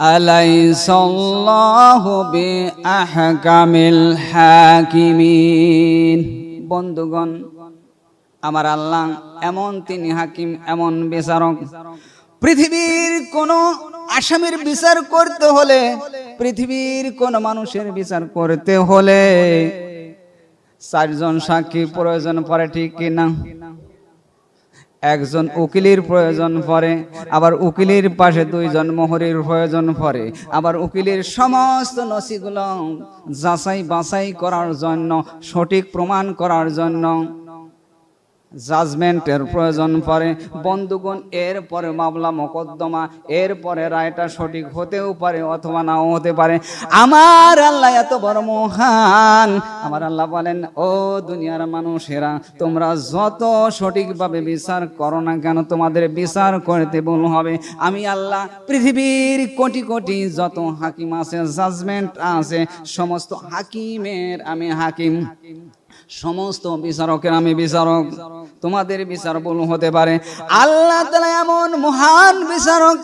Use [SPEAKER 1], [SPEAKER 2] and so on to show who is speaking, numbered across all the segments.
[SPEAKER 1] أليس الله بأحكم الحاكمين বন্ধুগণ আমার আল্লাহ এমন তিনি হাকিম এমন বিচারক পৃথিবীর কোন আসামির বিচার করতে হলে পৃথিবীর কোন মানুষের বিচার করতে হলে চারজন সাক্ষী প্রয়োজন পড়ে ঠিক কিনা একজন উকিলের প্রয়োজন পড়ে, আবার উকিলের পাশে দুইজন মোহরের প্রয়োজন পড়ে। আবার উকিলের সমস্ত নসিগুলো যাচাই বাছাই করার জন্য, সঠিক প্রমাণ করার জন্য জাজমেন্টের প্রয়োজন পড়ে। বন্ধুগণ, এরপরে মামলা মোকদ্দমা, এরপরে রায়টা সঠিক হতেও পারে অথবা নাও হতে পারে। আমার আল্লাহ এত বড় মহান। আমার আল্লাহ বলেন, ও দুনিয়ার মানুষেরা, তোমরা যত সঠিকভাবে বিচার করো না কেন, তোমাদের বিচার করতে ভুল হবে। আমি আল্লাহ পৃথিবীর কোটি কোটি যত হাকিম আছে, জাজমেন্ট আছে, সমস্ত হাকিমের আমি হাকিম। সমস্ত বিচারকের আমি বিচারক। তোমাদের বিচার ভুল হতে পারে। আল্লাহ তাআলা এমন মহান বিচারক।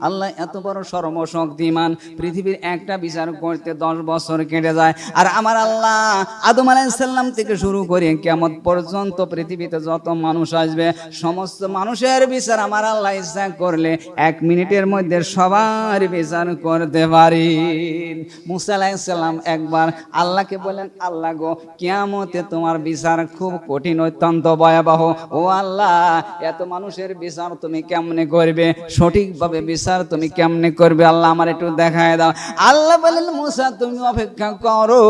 [SPEAKER 1] আল্লাহ এত বড় সর্বশক্তিমান। পৃথিবীর একটা বিচার করতে দশ বছর কেটে যায়। আর আমার আল্লাহ আদম আলাইসাল্লাম থেকে শুরু করে কেমন পর্যন্ত পৃথিবীতে যত মানুষ আসবে, সমস্ত মানুষের বিচার আমার আল্লাহ ইচ্ছা করলে এক মিনিটের মধ্যে সবার বিচার করতে পারি। মুসা আলাইসাল্লাম একবার আল্লাহকে বলেন আল্লাহ গো, কিয়ামতে তোমার বিচার খুব কঠিন, অত্যন্ত ভয়াবহ। ও আল্লাহ, এত মানুষের বিচার তুমি কেমনে করবে? সঠিকভাবে বিচার তুমি কেমনে করবে? আল্লাহ আমার একটু দেখায় দাও। আল্লাহ বলেন মুসা, তুমি অপেক্ষা করো।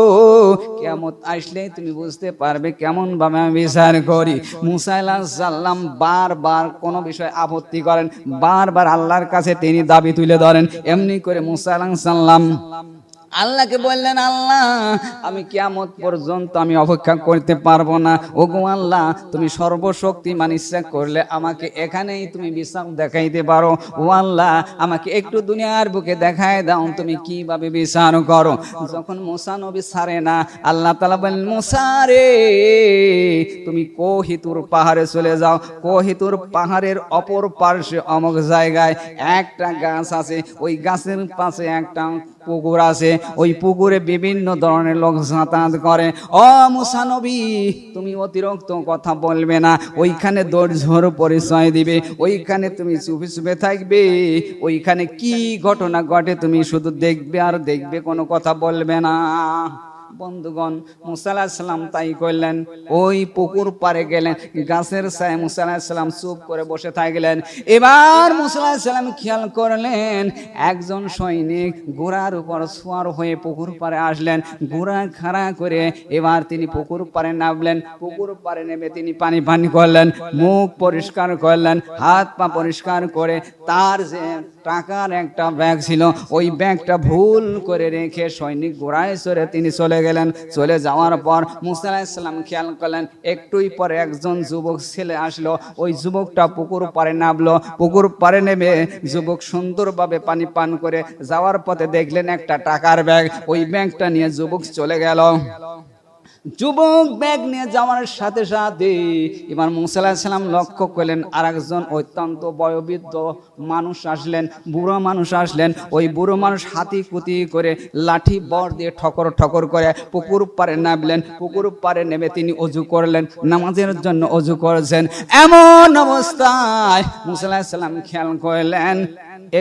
[SPEAKER 1] কেমন আসলে তুমি বুঝতে পারবে কেমন ভাবে আমি বিচার করি। মুসা সাল্লাম বারবার কোনো বিষয়ে আপত্তি করেন, বারবার আল্লাহর কাছে তিনি দাবি তুলে ধরেন এমনি করে মুসা আলাহ সাল্লাম আল্লাহকে বললেন, আল্লাহ, আমি কিয়ামত পর্যন্ত আমি অপেক্ষা করতে পারব না। ওগো আল্লাহ, তুমি সর্বশক্তিমান ইচ্ছা করলে আমাকে এখানেই তুমি বিশ্রাম দেখাইতে পারো। ও আল্লাহ, আমাকে একটু দুনিয়ার বুকে দেখায় দাও, তুমি কীভাবে বিচার করো? যখন মুসা নবী সারে না, আল্লাহ তালা বলেন মুসা রে, তুমি কোহিতুর পাহাড়ে চলে যাও। কোহিতুর পাহাড়ের অপর পার্শ্বে অমুক জায়গায় একটা গাছ আছে। ওই গাছের পাশে একটা পুকুর আছে, ওই পুকুরে বিভিন্ন ধরনের লোক সাঁতার করে। অ মুসানবী তুমি অতিরিক্ত কথা বলবে না, ওইখানে দৌড়ঝোর পরিচয় দিবে, ওইখানে তুমি চুপে চুপে থাকবে, ওইখানে কি ঘটনা ঘটে তুমি শুধু দেখবে আর দেখবে কোনো কথা বলবে না। বন্ধুগণ মুসাল্লাহাম তাই করলেন ওই পুকুর পারে গেলেন, গাছের ছায় মুসাল্লাহাম চুপ করে বসে থাকলেন। এবার মুসাল্লাহাম খেয়াল করলেন, একজন সৈনিক ঘোড়ার উপর সোয়ার হয়ে পুকুর পারে আসলেন। ঘোড়া খাড়া করে এবার তিনি পুকুর পারে নামলেন। পুকুর পারে নেমে তিনি পানি পানি করলেন, মুখ পরিষ্কার করলেন, হাত পা পরিষ্কার করে তার যে টাকার একটা ব্যাগ ছিল, ওই ব্যাগটা ভুল করে রেখে সৈনিক ঘোড়ায় চড়ে তিনি চলে গেলেন, চলে যাওয়ার পর মুসা খেয়াল করলেন, একটুই পরে একজন যুবক ছেলে আসলো। ওই যুবকটা পুকুর পারে নামলো। পুকুর পারে নেমে যুবক সুন্দরভাবে পানি পান করে যাওয়ার পথে দেখলেন একটা টাকার ব্যাগ। ওই ব্যাগটা নিয়ে যুবক চলে গেল। যুবক ব্যাগ নিয়ে যাওয়ার সাথে সাথে এবার মুসাল্লাহাম লক্ষ্য করলেন আর একজন অত্যন্ত বয়োবৃদ্ধ মানুষ আসলেন, বুড়ো মানুষ আসলেন। ওই বুড়ো মানুষ হাতি কুতি করে লাঠি, বর দিয়ে ঠকর ঠকর করে পুকুর পারে নামলেন। পুকুর পারে নেমে তিনি অজু করলেন, নামাজের জন্য অজু করেছেন। এমন অবস্থায় মুসাল্লাহাম খেয়াল করলেন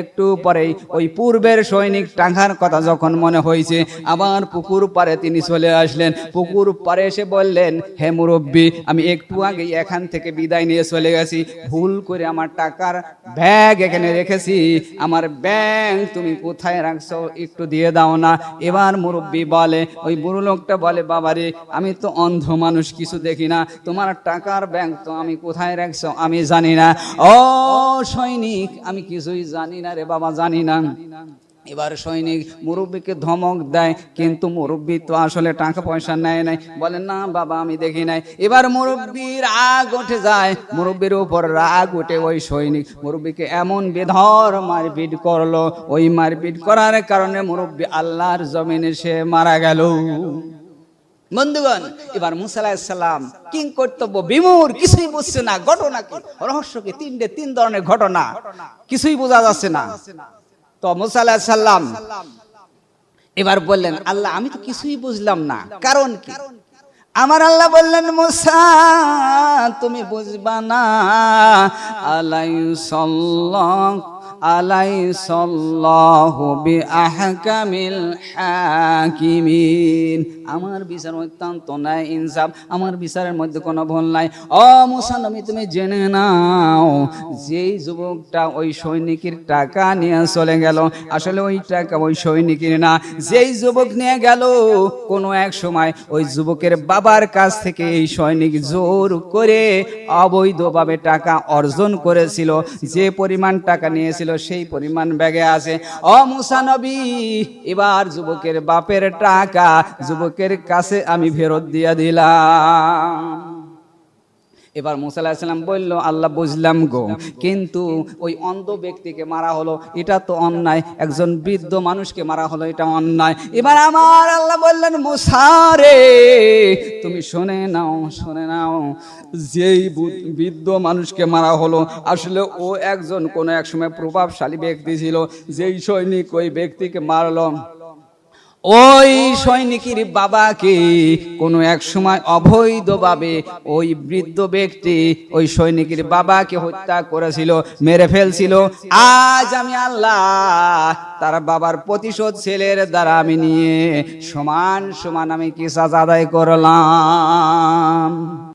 [SPEAKER 1] একটু পরেই ওই পূর্বের সৈনিক টাকার কথা যখন মনে হয়েছে, আবার পুকুর পারে তিনি চলে আসলেন। পুকুর পারে এসে বললেন, হে মুরব্বী, আমি একটু আগে এখান থেকে বিদায় নিয়ে চলে গেছি। ভুল করে আমার টাকার ব্যাগ এখানে রেখেছি। আমার ব্যাগ তুমি কোথায় রাখছো একটু দিয়ে দাও না। এবার মুরব্বী বলে, ওই বুড়ো লোকটা বলে, বাবারে, আমি তো অন্ধ মানুষ, কিছু দেখি না। তোমার টাকার ব্যাগ তো আমি কোথায় রাখছো আমি জানি না। ও সৈনিক, আমি কিছুই জানি না রে বাবা, জানি না। এবার সৈনিক মুরব্বীকে ধমক দেয়, কিন্তু মুরব্বী তো আসলে টাকা পয়সা নেয় নাই। বলে, না বাবা, আমি দেখি নাই। এবার মুরব্বীর রাগ উঠে যায়। মুরব্বীর উপর রাগ উঠে ওই সৈনিক মুরব্বীকে এমন বেধর মারপিট করল। ওই মারপিট করার কারণে মুরব্বী আল্লাহর জমিনে সে মারা গেল। বন্ধুগণ, এবার মুসা আলাহিসাল্লাম কিং কর্তব্য বিমূর কিছুই বুঝছে না ঘটনা কি রহস্য কি? তিনটে তিন ধরনের ঘটনা। কিছুই বোঝা যাচ্ছে না। তো মুসা আলাহিসাল্লাম এবার বললেন, আল্লাহ, আমি তো কিছুই বুঝলাম না। কারণ কি? আমার আল্লাহ বললেন, মুসা, তুমি বুঝবা না। আলাই বিআহকামিল হাকিমিন। আমার বিচার অত্যন্ত নাই ইনসাফ, আমার বিচারের মধ্যে কোনো ভুল নাই। ও মুসা নবী, তুমি জেনে নাও, যেই যুবকটা ওই সৈনিকের টাকা নিয়ে চলে গেল। আসলে ওই টাকা ওই সৈনিকের না, যেই যুবক নিয়ে গেল, কোনো এক সময় ওই যুবকের বাবার কাছ থেকে এই সৈনিক জোর করে অবৈধভাবে টাকা অর্জন করেছিল। যে পরিমাণ টাকা নিয়েছিল সেই পরিমাণ ব্যাগে আছে। ও মুসানবী এবার যুবকের বাপের টাকা, যুবকের কাছে আমি ফেরত দিয়ে দিলাম। এবার মুসা আলাহিসাল্লাম বলল আল্লাহ বুঝলাম গো কিন্তু ওই অন্ধ ব্যক্তিকে মারা হলো এটা তো অন্যায়। একজন বৃদ্ধ মানুষকে মারা হলো এটা অন্যায়। এবার আমার আল্লাহ বললেন মুসারে তুমি শুনে নাও শুনে নাও। যেই বৃদ্ধ মানুষকে মারা হলো আসলে ও একজন কোনো এক সময় প্রভাবশালী ব্যক্তি ছিল। যেই সৈনিক ওই ব্যক্তিকে মারলো ওই সৈনিকের বাবাকে কোনো এক সময় অবৈধভাবে ওই বৃদ্ধ ব্যক্তি ওই সৈনিকের বাবাকে হত্যা করেছিল, মেরে ফেলছিল। আজ আমি আল্লাহ তার বাবার প্রতিশোধ ছেলের দ্বারা আমি নিয়ে সমান সমান আমি কিসাজ আদায় করলাম।